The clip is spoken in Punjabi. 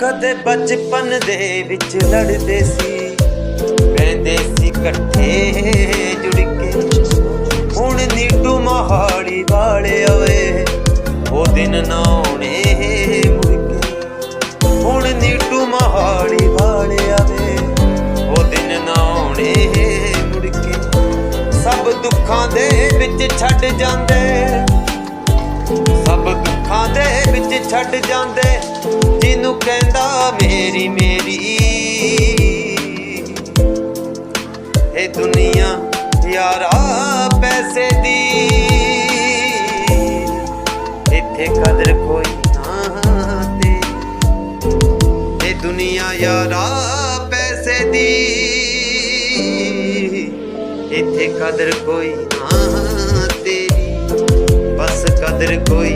ਕਦੇ ਬਚਪਨ ਦੇ ਵਿੱਚ ਲੜਦੇ ਸੀ। ਬਹਿੰਦੇ ਸੀ ਇਕੱਠੇ ਜੁੜ ਕੇ। ਹੁਣ ਨੀਟੂ ਮਹਾੜੀ ਵਾਲੇ ਆਵੇ। ਉਹ ਦਿਨ ਨਾ ਆਉਣੇ ਮੁੜ ਕੇ। ਹੁਣ ਨੀਟੂ ਮਹਾੜੀ ਵਾਲੇ ਆਵੇ। ਉਹ ਦਿਨ ਨਾ ਆਉਣੇ ਮੁੜ ਕੇ। ਸਭ ਦੁੱਖਾਂ ਦੇ ਵਿੱਚ ਛੱਡ ਜਾਂਦੇ। ਦੇ ਛੱਡ ਜਾਂਦੇ, ਜਿਹਨੂੰ ਕਹਿੰਦਾ ਮੇਰੀ ਮੇਰੀ। ਇਹ ਦੁਨੀਆ ਯਾਰਾ ਪੈਸੇ ਦੀ। ਇੱਥੇ ਕਦਰ ਕੋਈ ਨਾ ਤੇ ਇਹ ਦੁਨੀਆ ਯਾਰਾ ਪੈਸੇ ਦੀ। ਇੱਥੇ ਕਦਰ ਕੋਈ ਨਾ ਤੇਰੀ। ਬਸ ਕਦਰ ਕੋਈ